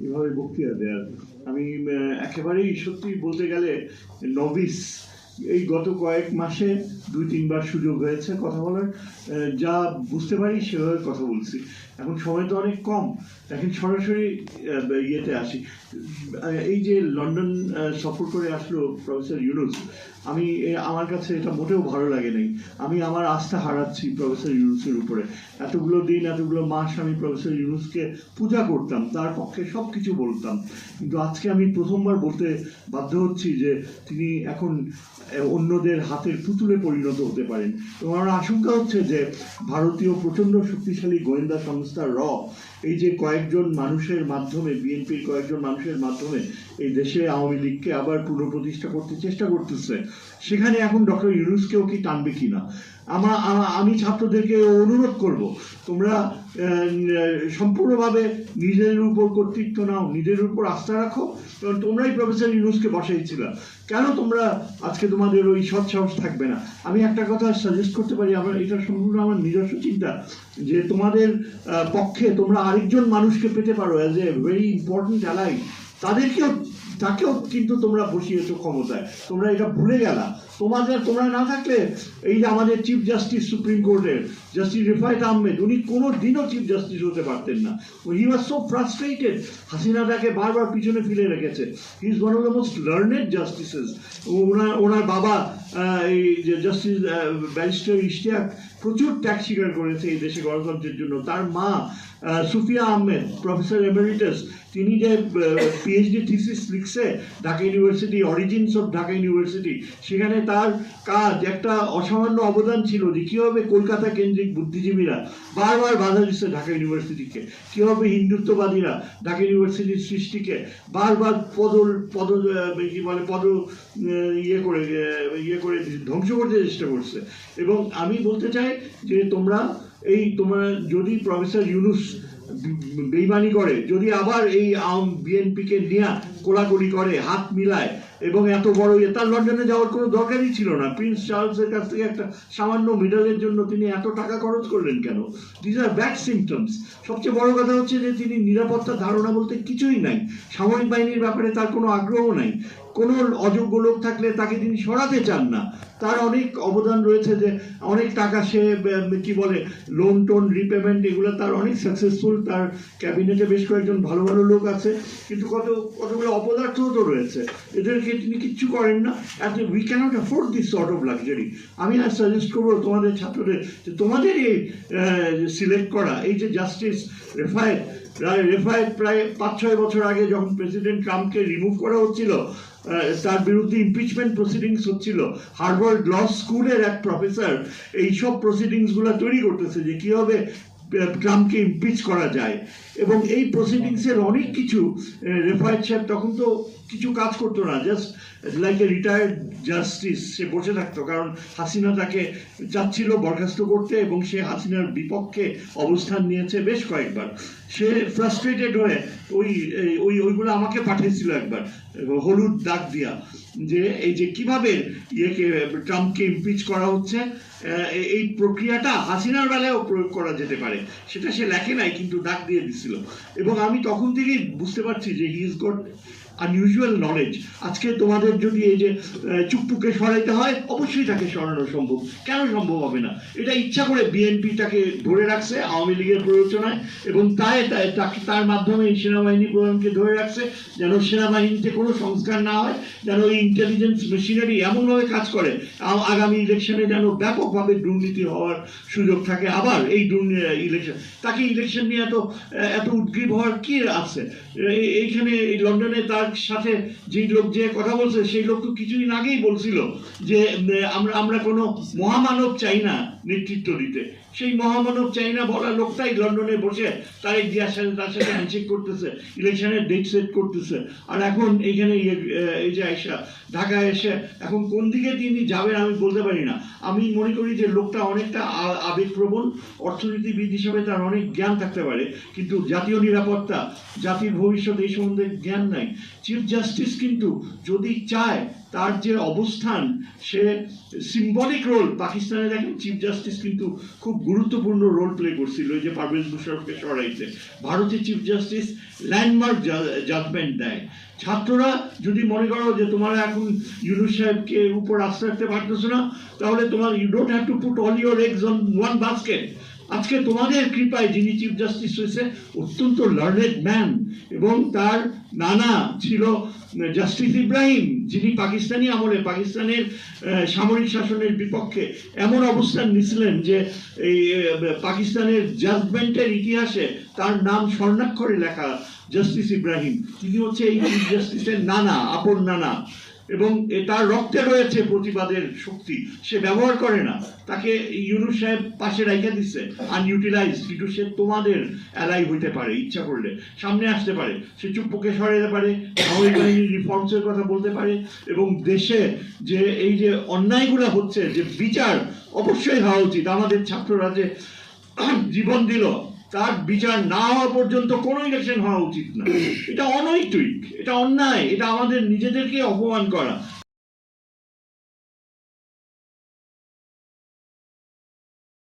এভাবে বক্তৃতা দেওয়ার আমি একেবারেই সত্যি বলতে গেলে নভিস এই গত কয়েক মাসে দুই, তিনবার সুযোগ হয়েছে কথা বলার। যা বুঝতে পারি সেভাবে কথা বলছি। এখন সময় তো অনেক কম। এখন সরাসরি ইয়েতে আসি। এই যে লন্ডন সফর করে আসলো প্রফেসর ইউনুস, আমি আমার কাছে এটা মোটেও ভালো লাগে নাই। আমি আমার আস্থা হারাচ্ছি প্রফেসর ইউনুসের উপরে। এতগুলো দিন, এতগুলো মাস আমি প্রফেসর ইউনুসকে পূজা করতাম, তার পক্ষে সব কিছু বলতাম। কিন্তু আজকে আমি প্রথমবার বলতে বাধ্য হচ্ছি যে তিনি এখন অন্যদের হাতের পুতুলে পরিণত হতে পারেন। এবং আমার আশঙ্কা হচ্ছে যে ভারতীয় প্রচণ্ড শক্তিশালী গোয়েন্দা সংস্থা র, এই যে কয়েকজন মানুষের মাধ্যমে, বিএনপির কয়েকজন মানুষের মাধ্যমে এই দেশে আওয়ামী লীগকে আবার পুনঃপ্রতিষ্ঠা করতে চেষ্টা করতেছে, সেখানে এখন ডক্টর ইউনুসকেও কি টানবে কিনা? আমার আমা- ছাত্রদেরকে অনুরোধ করব, তোমরা সম্পূর্ণভাবে নিজের উপর কর্তৃত্ব নাও, নিজের উপর আস্থা রাখো, কারণ তোমরাই প্রফেসর ইউনুসকে বসাইছিল কেন তোমরা আজকে তোমাদের ওই সৎ সাহস থাকবে না? আমি একটা কথা সাজেস্ট করতে পারি, আমার, এটা সম্পূর্ণ আমার নিজস্ব চিন্তা, যে তোমাদের পক্ষে তোমরা আরেকজন মানুষকে পেতে পারো as a very important ally তাদেরকেও তাকেও কিন্তু তোমরা বসিয়েছো ক্ষমতায়। তোমরা এটা ভুলে গেলা। তোমাদের, তোমরা না থাকলে এই যে আমাদের চিফ জাস্টিস সুপ্রিম কোর্টের জাস্টিস রিফায়েত আহমেদ, উনি কোনো দিনও চিফ জাস্টিস হতে পারতেন না। He was so frustrated Hasina তাকে বারবার পিছনে ফিরে রেখেছে। He is one of the most learned justices ওনার ওনার বাবা এই যে জাস্টিস ব্যারিস্টার ইশতিয়াক প্রচুর ত্যাগ স্বীকার করেছে এই দেশে গণতন্ত্রের জন্য। তার মা সুফিয়া আহমেদ, প্রফেসর এমারিটাস, তিনি যে পিএইচডি থিসিস লিখছে Dhaka university origins of Dhaka university সেখানে তার কাজ একটা অসামান্য অবদান ছিল যে কীভাবে কলকাতা কেন্দ্রিক বুদ্ধিজীবীরা বারবার বাধা দিচ্ছে ঢাকা ইউনিভার্সিটিকে কীভাবে হিন্দুত্ববাদীরা ঢাকা ইউনিভার্সিটির সৃষ্টিকে বারবার পদ পদ কি বলে, পদ ইয়ে করে ইয়ে করে ধ্বংস করতে চেষ্টা করছে। এবং আমি বলতে চাই যে তোমরা এই তোমার যদি প্রফেসর ইউনুস বেইমানি করে, যদি আবার এই আম বিএনপিকে নিয়ে কোলাকুলি করে, হাত মিলায় এবং এত বড় ইয়ে তার লন্ডনে যাওয়ার কোনো দরকারই ছিল না। প্রিন্স চার্লসের কাছ থেকে একটা সামান্য মেডালের জন্য তিনি এত টাকা খরচ করলেন কেন? দিস আর ব্যাড সিমটমস সবচেয়ে বড় কথা হচ্ছে যে তিনি নিরাপত্তা ধারণা বলতে কিছুই নাই। সামরিক বাহিনীর ব্যাপারে তার কোনো আগ্রহ নাই। কোনো অযোগ্য লোক থাকলে তাকে তিনি সরাতে চান না। তার অনেক অবদান রয়েছে যে, অনেক টাকা সে কি বলে লোন টোন রিপেমেন্ট এগুলো তার অনেক সাকসেসফুল তার ক্যাবিনেটে বেশ কয়েকজন ভালো ভালো লোক আছে, কিন্তু কত, কতগুলো অপদার্থও তো রয়েছে। এদেরকে তিনি কিচ্ছু করেন না? At we cannot afford this sort of luxury আমি আর সাজেস্ট করব তোমাদের ছাত্রদের যে, তোমাদের এই সিলেক্ট করা, এই যে জাস্টিস রেফায়েত রেফায়েত প্রায় পাঁচ ছয় বছর আগে যখন প্রেসিডেন্ট ট্রাম্পকে রিমুভ করা হচ্ছিল তার বিরুদ্ধে ইমপিচমেন্ট প্রসিডিংস হচ্ছিল। হার্ভার্ড ল স্কুলের এক প্রফেসর এইসব প্রসিডিংসগুলো তৈরি করতেছে যে কীভাবে ট্রাম্পকে ইমপিচ করা যায়। এবং এই প্রসিডিংসের অনেক কিছু রেফায়েত সাহেব তখন তো কিছু কাজ করতো না। Just like a retired justice সে বসে থাকতো। কারণ হাসিনা তাকে চাচ্ছিল বরখাস্ত করতে এবং সে হাসিনার বিপক্ষে অবস্থান নিয়েছে বেশ কয়েকবার। সে ফ্রাস্ট্রেটেড হয়ে ওই ওই, ওইগুলো আমাকে পাঠিয়েছিল একবার, হলুদ দাগ দিয়া। যে এই যে কীভাবে ইয়েকে, ট্রাম্পকে ইমপিচ করা হচ্ছে এই প্রক্রিয়াটা হাসিনার বেলায়ও প্রয়োগ করা যেতে পারে। সেটা সে লেখে নাই, কিন্তু ডাক দিয়ে দিছিল। এবং আমি তখন থেকেই বুঝতে পারছি যে he is got unusual knowledge আজকে তোমাদের যদি এই যে চুপ্পুকে সরাইতে হয়, অবশ্যই তাকে সরানো সম্ভব। কেন সম্ভব হবে না? এটা ইচ্ছা করে বিএনপি তাকে ধরে রাখছে আওয়ামী লীগের প্ররোচনায় এবং তাই তাকে তার মাধ্যমে সেনাবাহিনী প্রধানকে ধরে রাখছে যেন সেনাবাহিনীতে কোনো সংস্কার না হয়, যেন এই ইন্টেলিজেন্স মেশিনারি এমনভাবে কাজ করে আগামী ইলেকশনে যেন ব্যাপকভাবে দুর্নীতি হওয়ার সুযোগ থাকে। আবার এই ইলেকশন তাকে ইলেকশন নিয়ে এত এত উদ্গ্রীব হওয়ার কি আছে? এইখানে এই লন্ডনে তার সাথে যেই লোক যে কথা বলছে, সেই লোক তো কিছুদিন আগেই বলছিল যে আমরা আমরা কোনো মহামানব চাই না নেতৃত্ব দিতে। সেই মহামানব চাই না বলা লোকটাই লন্ডনে বসে তার জিয়ার সাথে তার সাথে হ্যান্ডশেক করতেছে ইলেকশনের ডেট সেট করতেছে। আর এখন এইখানে ইয়ে- এই যে আয়সা ঢাকায় এসে এখন কোন দিকে তিনি যাবেন আমি বলতে পারি না। আমি মনে করি যে লোকটা অনেকটা আবেগপ্রবণ, অর্থনীতিবিদ হিসেবে তার অনেক জ্ঞান থাকতে পারে, কিন্তু জাতীয় নিরাপত্তা, জাতির ভবিষ্যৎ এই সম্বন্ধে জ্ঞান নাই। চিফ জাস্টিস কিন্তু যদি চায় তার যে অবস্থান, সে সিম্বলিক রোল পাকিস্তানে দেখেন চিফ জাস্টিস কিন্তু খুব গুরুত্বপূর্ণ রোল প্লে করছিল যে পারভেজ মুশারফকে সরাইতে। ভারতের চিফ জাস্টিস ল্যান্ডমার্ক জাজমেন্ট দেয়। ছাত্ররা যদি মনে করো যে তোমরা এখন ইউনুস সাহেবকে উপর আস্থা রাখতে পারতেছো না, তাহলে তোমার you don't have to put all your eggs on one basket আজকে তোমাদের কৃপায় যিনি চিফ জাস্টিস হয়েছে, অত্যন্ত লার্নেড ম্যান এবং তার নানা ছিল জাস্টিস ইব্রাহিম যিনি পাকিস্তানি আমলে, পাকিস্তানের সামরিক শাসনের বিপক্ষে এমন অবস্থান নিছিলেন যে এই পাকিস্তানের জাজমেন্টের ইতিহাসে তার নাম স্বর্ণাক্ষরে লেখা জাস্টিস ইব্রাহিম তিনি হচ্ছে এই চিফ জাস্টিসের নানা, আপন নানা। এবং তার রক্তে রয়েছে প্রতিবাদের শক্তি। সে ব্যবহার করে না। তাকে ইউনুস সাহেব পাশে রাইখা দিচ্ছে আনইউটিলাইজ কিন্তু সে তোমাদের অ্যালাই হইতে পারে, ইচ্ছা করলে। সামনে আসতে পারে। সে চুপ্পকে সরাইতে পারে সামরিক বাহিনীর রিফর্মসের কথা বলতে পারে এবং দেশে যে এই যে অন্যায়গুলো হচ্ছে, যে বিচার অবশ্যই হওয়া উচিত। আমাদের ছাত্ররা যে জীবন দিল তার বিচার না হওয়া পর্যন্ত কোনো ইলেকশন হওয়া উচিত না। এটা অনৈতিক, এটা অন্যায়, এটা আমাদের নিজেদেরকে অপমান করা।